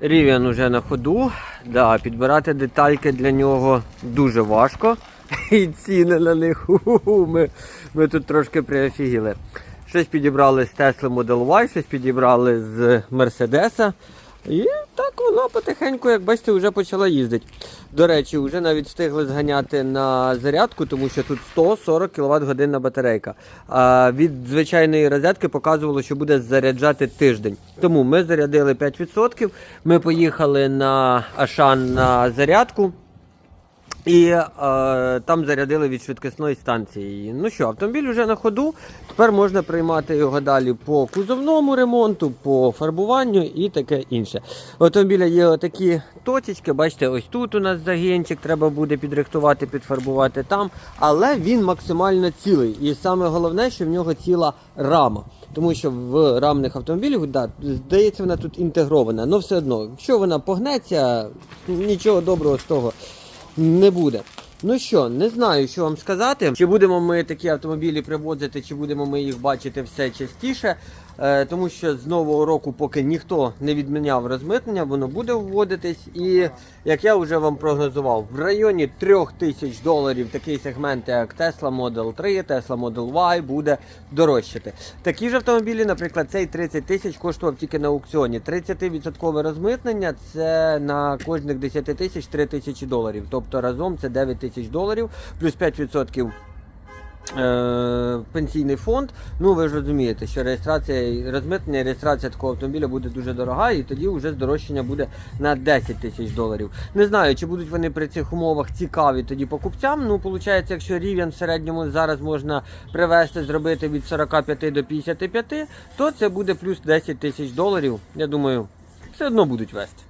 Рівен уже на ходу. Да, підбирати детальки для нього дуже важко. І ціни на них. Ми, ми тут трошки приофігіли. Щось підібрали з Tesla Model Y, щось підібрали з Мерседеса. І так вона потихеньку, як бачите, вже почала їздити. До речі, вже навіть встигли зганяти на зарядку, тому що тут 140 кВт годинна батарейка. А від звичайної розетки показувало, що буде заряджати тиждень. Тому ми зарядили 5%. Ми поїхали на Ашан на зарядку. І е, там зарядили від швидкісної станції. Ну що, автомобіль вже на ходу. Тепер можна приймати його далі по кузовному ремонту, по фарбуванню і таке інше. У автомобіля є отакі точечки. Бачите, ось тут у нас загінчик, треба буде підрихтувати, підфарбувати там. Але він максимально цілий. І саме головне, що в нього ціла рама. Тому що в рамних автомобілях, да, здається, вона тут інтегрована. але все одно, якщо вона погнеться, нічого доброго з того не буде. Ну що, не знаю, що вам сказати. Чи будемо ми такі автомобілі привозити, чи будемо ми їх бачити все частіше. Е, тому що з нового року, поки ніхто не відміняв розмитнення, воно буде вводитись. І як я вже вам прогнозував, в районі 3000 доларів такий сегмент, як Tesla Model 3, Tesla Model Y, буде дорожчати. Такі ж автомобілі, наприклад, цей 30 тисяч коштував тільки на аукціоні. 30% розмитнення це на кожних 10 тисяч 3 тисячі доларів. Тобто разом це 9 тисяч доларів, плюс 5% е, пенсійний фонд. Ну ви ж розумієте, що реєстрація розмитнення, реєстрація такого автомобіля буде дуже дорога, і тоді вже здорожчання буде на 10 тисяч доларів. Не знаю, чи будуть вони при цих умовах цікаві тоді покупцям. Ну, виходить, якщо рівень в середньому зараз можна привести, зробити від 45 до 55, то це буде плюс 10 тисяч доларів. Я думаю, все одно будуть вести.